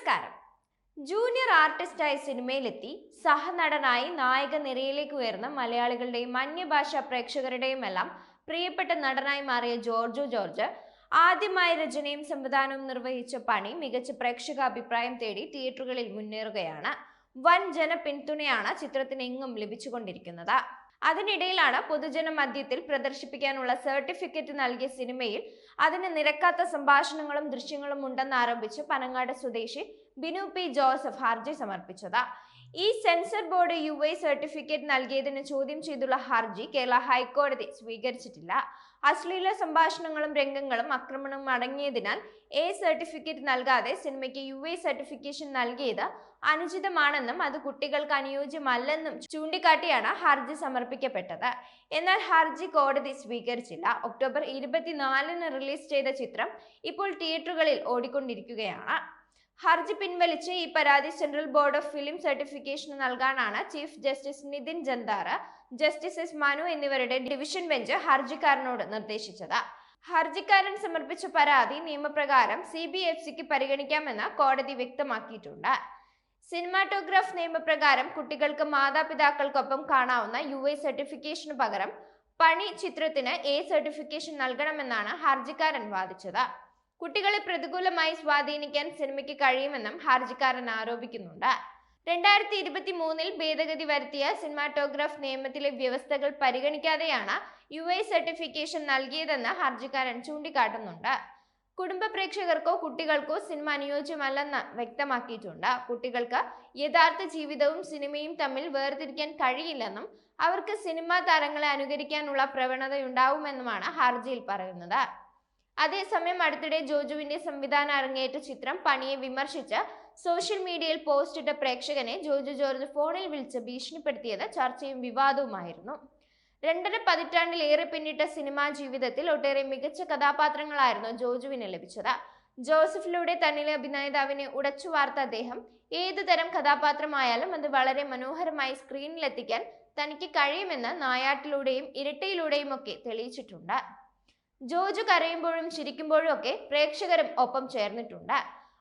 നമസ്കാരം. ജൂനിയർ ആർട്ടിസ്റ്റായി സിനിമയിലെത്തി സഹനടനായി നായക നിരയിലേക്ക് ഉയർന്ന മലയാളികളുടെയും അന്യഭാഷാ പ്രേക്ഷകരുടെയുമെല്ലാം പ്രിയപ്പെട്ട നടനായി മാറിയ ജോർജു ജോർജ് ആദ്യമായി രചനയും സംവിധാനവും നിർവഹിച്ച പണി മികച്ച പ്രേക്ഷക അഭിപ്രായം തേടി തിയേറ്ററുകളിൽ മുന്നേറുകയാണ്. വൻ ജന പിന്തുണയാണ് ചിത്രത്തിന് എങ്ങും ലഭിച്ചുകൊണ്ടിരിക്കുന്നത്. അതിനിടയിലാണ് പൊതുജന മധ്യത്തിൽ പ്രദർശിപ്പിക്കാനുള്ള സർട്ടിഫിക്കറ്റ് നൽകിയ സിനിമയിൽ അതിന് നിരക്കാത്ത സംഭാഷണങ്ങളും ദൃശ്യങ്ങളും ഉണ്ടെന്നാരോപിച്ച് പനങ്ങാട് സ്വദേശി ബിനു പി ജോസഫ് ഹർജി സമർപ്പിച്ചത്. ഈ censor board U I certificate നൽകിയതിന് ചോദ്യം ചെയ്തുള്ള ഹർജി കേരള ഹൈക്കോടതി സ്വീകരിച്ചിട്ടില്ല. അശ്ലീല സംഭാഷണങ്ങളും രംഗങ്ങളും ആക്രമണവും അടങ്ങിയതിനാൽ എ സർട്ടിഫിക്കറ്റ് നൽകാതെ സിനിമയ്ക്ക് യു ഐ സർട്ടിഫിക്കേഷൻ നൽകിയത് അനുചിതമാണെന്നും അത് കുട്ടികൾക്ക് അനുയോജ്യമല്ലെന്നും ചൂണ്ടിക്കാട്ടിയാണ് ഹർജി സമർപ്പിക്കപ്പെട്ടത്. എന്നാൽ ഹർജി കോടതി സ്വീകരിച്ചില്ല. ഒക്ടോബർ ഇരുപത്തിനാലിന് റിലീസ് ചെയ്ത ചിത്രം ഇപ്പോൾ തിയേറ്ററുകളിൽ ഓടിക്കൊണ്ടിരിക്കുകയാണ്. ഹർജി പിൻവലിച്ച് ഈ പരാതി central board of film certification നൽകാനാണ് chief justice Nitin Jamdar justice S Manu എന്നിവരുടെ ഡിവിഷൻ ബെഞ്ച് ഹർജിക്കാരനോട് നിർദ്ദേശിച്ചത്. ഹർജിക്കാരൻ സമർപ്പിച്ച പരാതി നിയമപ്രകാരം സി ബി എഫ് സിക്ക് പരിഗണിക്കാമെന്ന് കോടതി വ്യക്തമാക്കിയിട്ടുണ്ട്. സിനിമാറ്റോഗ്രാഫ് നിയമപ്രകാരം കുട്ടികൾക്ക് മാതാപിതാക്കൾക്കൊപ്പം കാണാവുന്ന യു എ സർട്ടിഫിക്കേഷന് പകരം പണി ചിത്രത്തിന് എ സർട്ടിഫിക്കേഷൻ നൽകണമെന്നാണ് ഹർജിക്കാരൻ വാദിച്ചത്. കുട്ടികളെ പ്രതികൂലമായി സ്വാധീനിക്കാൻ സിനിമയ്ക്ക് കഴിയുമെന്നും ഹർജിക്കാരൻ ആരോപിക്കുന്നുണ്ട്. രണ്ടായിരത്തി ഇരുപത്തി മൂന്നിൽ ഭേദഗതി വരുത്തിയ സിനിമാറ്റോഗ്രാഫ് നിയമത്തിലെ വ്യവസ്ഥകൾ പരിഗണിക്കാതെയാണ് യു ഐ സർട്ടിഫിക്കേഷൻ നൽകിയതെന്ന് ഹർജിക്കാരൻ ചൂണ്ടിക്കാട്ടുന്നുണ്ട്. കുടുംബ പ്രേക്ഷകർക്കോ കുട്ടികൾക്കോ സിനിമ അനുയോജ്യമല്ലെന്ന് വ്യക്തമാക്കിയിട്ടുണ്ട്. കുട്ടികൾക്ക് യഥാർത്ഥ ജീവിതവും സിനിമയും തമ്മിൽ വേർതിരിക്കാൻ കഴിയില്ലെന്നും അവർക്ക് സിനിമാ താരങ്ങളെ അനുകരിക്കാനുള്ള പ്രവണതയുണ്ടാവുമെന്നുമാണ് ഹർജിയിൽ പറയുന്നത്. അതേസമയം അടുത്തിടെ ജോജുവിന്റെ സംവിധാനം അരങ്ങേറ്റ ചിത്രം പണിയെ വിമർശിച്ച് സോഷ്യൽ മീഡിയയിൽ പോസ്റ്റ് ഇട്ട പ്രേക്ഷകനെ ജോജു ജോർജ് ഫോണിൽ വിളിച്ച് ഭീഷണിപ്പെടുത്തിയത് ചർച്ചയും വിവാദവുമായിരുന്നു. രണ്ടര പതിറ്റാണ്ടിലേറെ പിന്നിട്ട സിനിമാ ജീവിതത്തിൽ ഒട്ടേറെ മികച്ച കഥാപാത്രങ്ങളായിരുന്നു ജോജുവിന് ലഭിച്ചത്. ജോസഫിലൂടെ തന്നിലെ അഭിനേതാവിനെ ഉടച്ചു വാർത്ത അദ്ദേഹം ഏതു തരം കഥാപാത്രമായാലും അത് വളരെ മനോഹരമായി സ്ക്രീനിലെത്തിക്കാൻ തനിക്ക് കഴിയുമെന്ന് നായാട്ടിലൂടെയും ഇരട്ടയിലൂടെയും ഒക്കെ തെളിയിച്ചിട്ടുണ്ട്. ജോജു കരയുമ്പോഴും ചിരിക്കുമ്പോഴും ഒക്കെ പ്രേക്ഷകരും ഒപ്പം ചേർന്നിട്ടുണ്ട്.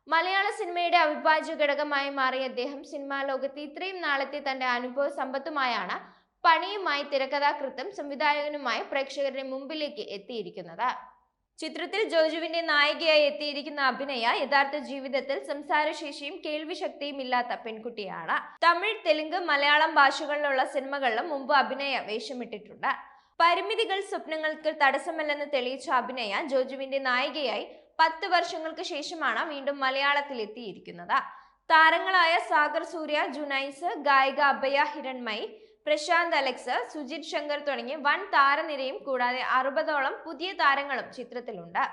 മലയാള സിനിമയുടെ അവിഭാജ്യ ഘടകമായി മാറിയ അദ്ദേഹം സിനിമാ ലോകത്ത് ഇത്രയും നാളത്തെ തന്റെ അനുഭവ സമ്പത്തുമായാണ് പണിയുമായി തിരക്കഥാകൃത്തും സംവിധായകനുമായി പ്രേക്ഷകരുടെ മുമ്പിലേക്ക് എത്തിയിരിക്കുന്നത്. ചിത്രത്തിൽ ജോജുവിന്റെ നായികയായി എത്തിയിരിക്കുന്ന അഭിനയ യഥാർത്ഥ ജീവിതത്തിൽ സംസാരശേഷിയും കേൾവിശക്തിയും ഇല്ലാത്ത പെൺകുട്ടിയാണ്. തമിഴ് തെലുങ്ക് മലയാളം ഭാഷകളിലുള്ള സിനിമകളിലും മുമ്പ് അഭിനയ വേഷമിട്ടിട്ടുണ്ട്. പരിമിതികൾ സ്വപ്നങ്ങൾക്ക് തടസ്സമല്ലെന്ന് തെളിയിച്ച അഭിനയ ജോജുവിന്റെ നായികയായി പത്ത് വർഷങ്ങൾക്ക് ശേഷമാണ് വീണ്ടും മലയാളത്തിൽ എത്തിയിരിക്കുന്നത് താരങ്ങളായ സാഗർ സൂര്യ ജുനൈസ് ഗായിക അഭയ ഹിരൺമയി പ്രശാന്ത് അലക്സ് സുജിത് ശങ്കർ തുടങ്ങിയ വൻ താരനിരയും കൂടാതെ അറുപതോളം പുതിയ താരങ്ങളും ചിത്രത്തിലുണ്ട്.